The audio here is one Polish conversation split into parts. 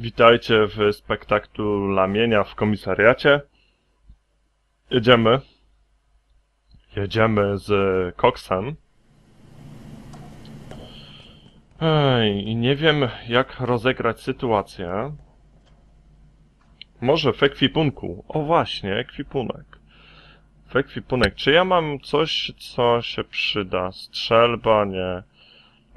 Witajcie w spektaklu Lamienia w komisariacie. Jedziemy. Jedziemy z Coxem. Ej, nie wiem jak rozegrać sytuację. Może w ekwipunku. O właśnie, ekwipunek. W ekwipunek. Czy ja mam coś, co się przyda? Strzelba? Nie.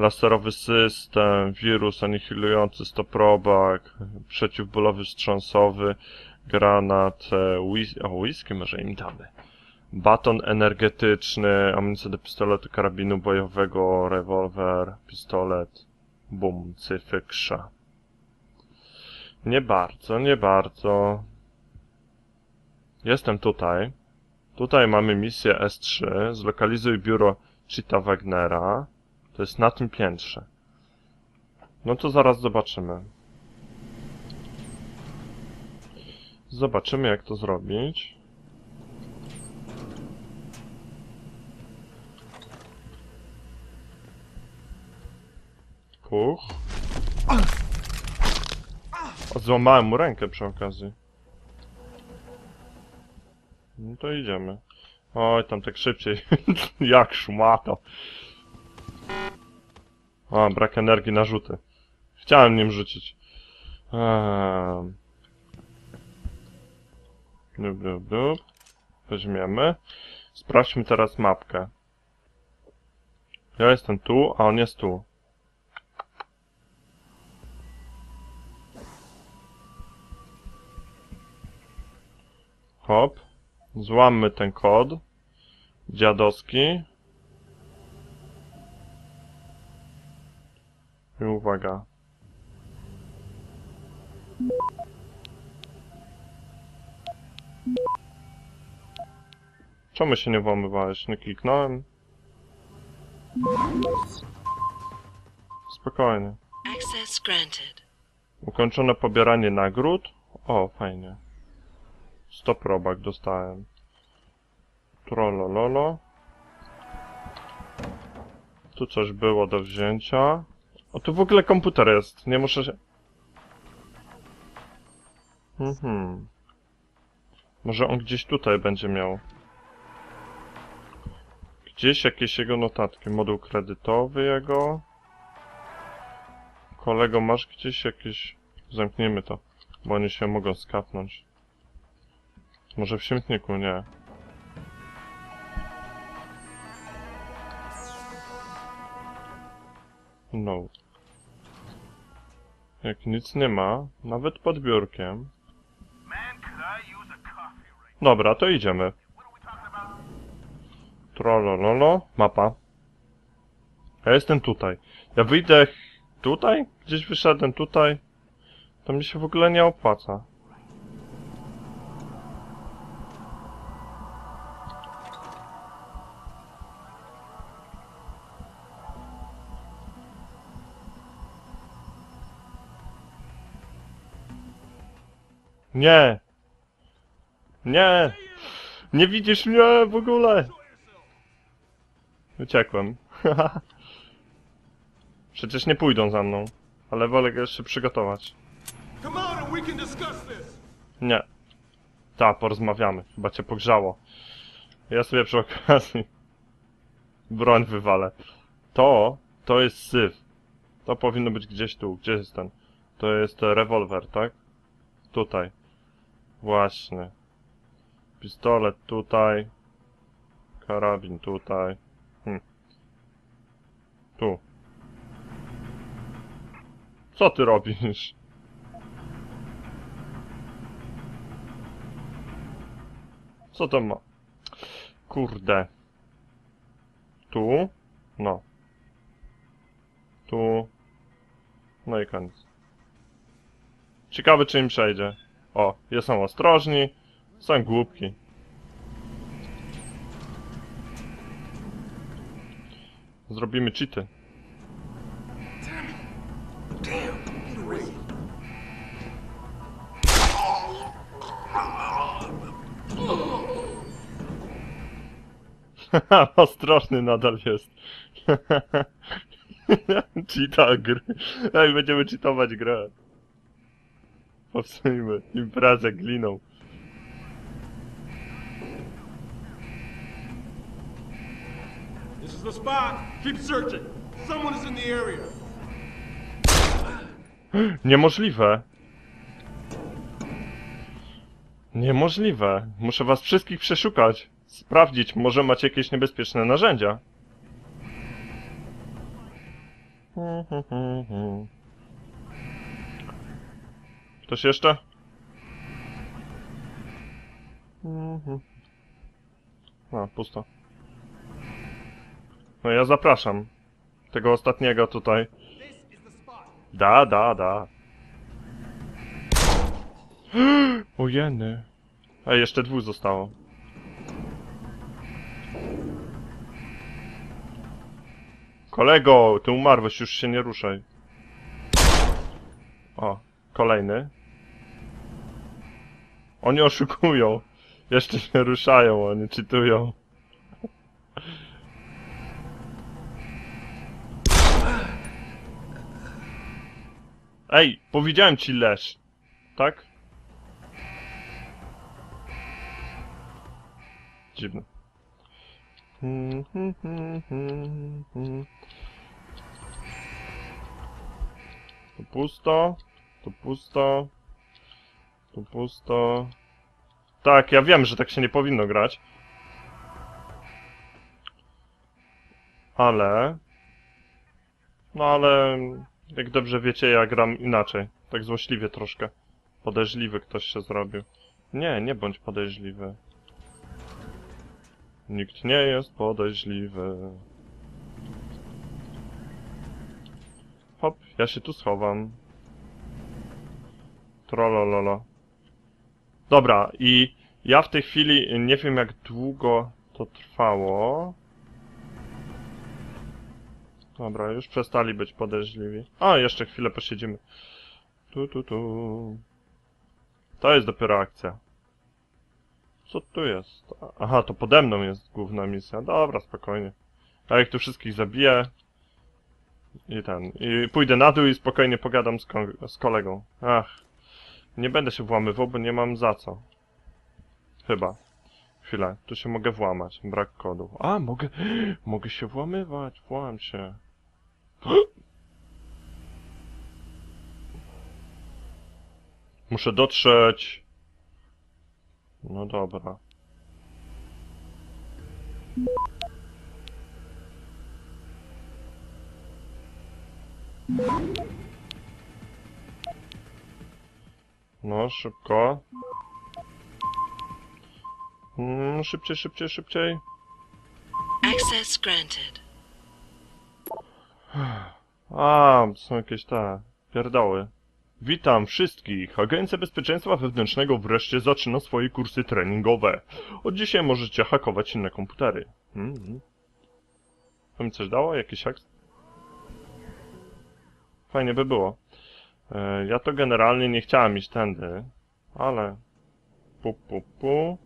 Laserowy system, wirus anihilujący stoprobak, przeciwbólowy wstrząsowy, granat, e, whis o whisky może im damy. Baton energetyczny, amunicja do pistoletu, karabinu bojowego, rewolwer, pistolet, bum, cyfykrza. Nie bardzo, nie bardzo. Jestem tutaj. Tutaj mamy misję S3. Zlokalizuj biuro Chita Wagnera. To jest na tym piętrze. No to zaraz zobaczymy. Zobaczymy jak to zrobić. Puch. Złamałem mu rękę przy okazji. No to idziemy. Oj, tam tak szybciej. jak szmata. A, brak energii na rzuty. Chciałem nim rzucić. Eee... Dup, dup, dup. Weźmiemy. Sprawdźmy teraz mapkę. Ja jestem tu, a on jest tu. Hop. Złammy ten kod. Dziadowski. I uwaga. Czemu się nie włamywałeś? Nie kliknąłem? Spokojnie. Access granted. Ukończone pobieranie nagród. O, fajnie. Stop robak dostałem. Trollololo. Tu coś było do wzięcia. O, tu w ogóle komputer jest. Nie muszę się... Mhm. Może on gdzieś tutaj będzie miał. Gdzieś jakieś jego notatki. Moduł kredytowy jego. Kolego, masz gdzieś jakieś... Zamknijmy to, bo oni się mogą skapnąć. Może w śmietniku? Nie. No. Jak nic nie ma, nawet pod biurkiem. Dobra, to idziemy. Trollololo, mapa. Ja jestem tutaj. Ja wyjdę tutaj? Gdzieś wyszedłem tutaj? To mi się w ogóle nie opłaca. Nie! Nie! Nie widzisz mnie w ogóle! Uciekłem. Przecież nie pójdą za mną. Ale wolę jeszcze przygotować. Nie. Ta, porozmawiamy. Chyba cię pogrzało. Ja sobie przy okazji broń wywalę. To, to jest syf. To powinno być gdzieś tu. Gdzie jest ten? To jest e, rewolwer, tak? Tutaj. Właśnie. Pistolet tutaj. Karabin tutaj. Hm. Tu. Co ty robisz? Co to ma? Kurde. Tu? No. Tu. No i koniec. Ciekawe czy im przejdzie. O, są ostrożni, są głupki. Zrobimy cheaty. Ostrożny nadal jest. Cheata gry. Ej, będziemy cheatować grę. Popsujmy imprezę gliną. This is the spot. Keep searching. Someone is in the area. Niemożliwe. Niemożliwe. Muszę was wszystkich przeszukać. Sprawdzić, może macie jakieś niebezpieczne narzędzia. Ktoś jeszcze? A, pusto. No ja zapraszam. Tego ostatniego tutaj. Da, da, da. O jeny. A jeszcze dwóch zostało. Kolego, ty umarłeś, już się nie ruszaj. O, kolejny. Oni oszukują. Jeszcze się ruszają, oni czytują. Ej, powiedziałem ci leż. Tak? Dziwne. Tu pusto. Tu pusto. Tu pusto. Tak, ja wiem, że tak się nie powinno grać. Ale... No ale... Jak dobrze wiecie, ja gram inaczej. Tak złośliwie troszkę. Podejrzliwy ktoś się zrobił. Nie, nie bądź podejrzliwy. Nikt nie jest podejrzliwy. Hop, ja się tu schowam. Trolololo. Dobra, i ja w tej chwili nie wiem jak długo to trwało. Dobra, już przestali być podejrzliwi. A, jeszcze chwilę posiedzimy. Tu, tu, tu. To jest dopiero akcja. Co tu jest? Aha, to pode mną jest główna misja. Dobra, spokojnie. Ja ich tu wszystkich zabiję. I ten. I pójdę na dół i spokojnie pogadam z, z kolegą. Ach. Nie będę się włamywał, bo nie mam za co. Chyba. Chwilę, tu się mogę włamać. Brak kodu. A, mogę. Mogę się włamywać. Włam się. Muszę dotrzeć. No dobra. No, szybko. Mm, szybciej, szybciej, szybciej. Access granted. A, są jakieś te pierdoły. Witam wszystkich. Agencja Bezpieczeństwa Wewnętrznego wreszcie zaczyna swoje kursy treningowe. Od dzisiaj możecie hakować inne komputery. Mhm. To mi coś dało? Jakiś hak? Fajnie by było. E, ja to generalnie nie chciałem iść tędy, ale... Pu, pu, pu.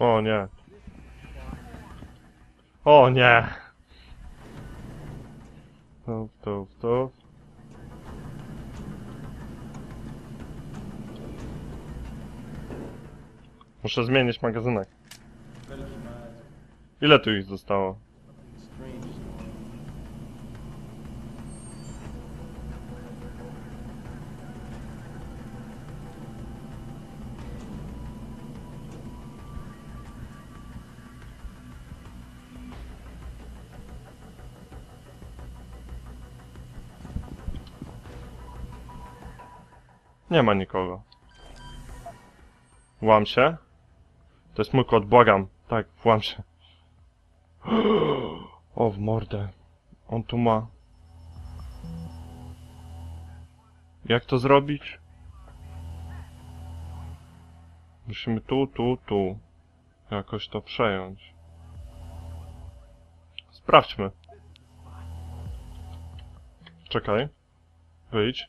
O nie. O nie. To, to, to. Muszę zmienić magazynek. Ile tu ich zostało? Nie ma nikogo. Włam się. To jest mój kod, błagam. Tak, włam się. O, w mordę. On tu ma. Jak to zrobić? Musimy tu, tu, tu. Jakoś to przejąć. Sprawdźmy. Czekaj. Wyjdź.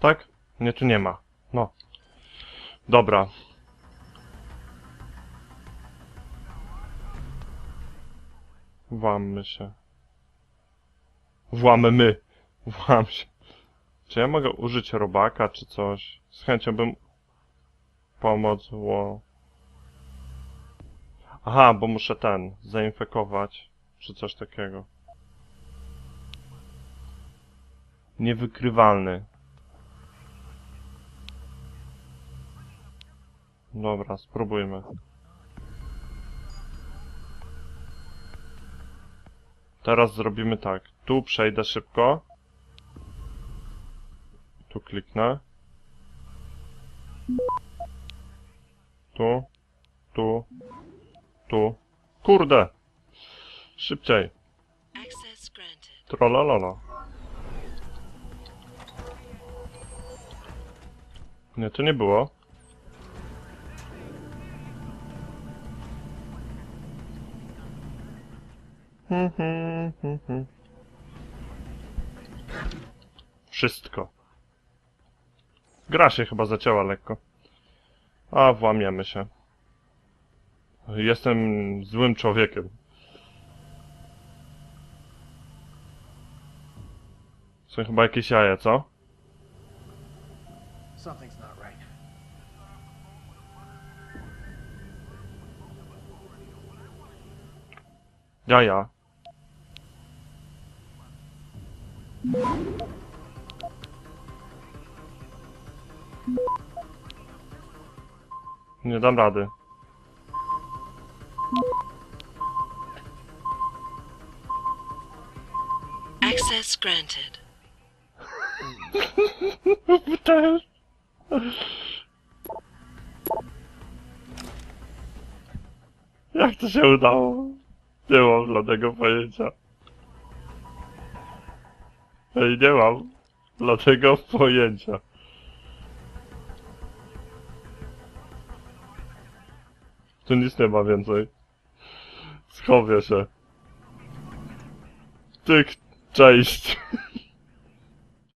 Tak? Nie, tu nie ma. No. Dobra. Włammy się. Włamy my. Włam się. Czy ja mogę użyć robaka, czy coś? Z chęcią bym pomogło. Aha, bo muszę ten, zainfekować, czy coś takiego. Niewykrywalny. Dobra, spróbujmy. Teraz zrobimy tak. Tu przejdę szybko. Tu kliknę. Tu. Tu. Tu. Kurde! Szybciej. Trollololo. Nie, to nie było. Wszystko. Gra się chyba zacięła lekko. A, włamiemy się. Jestem złym człowiekiem. Są chyba jakieś jaja, co? Jaja. Nie dam rady. Access granted. Też. Jak to się udało? Nie mam żadnego pojęcia. Ej, nie mam żadnego pojęcia. Tu nic nie ma więcej. Schowię się. Tyk, cześć.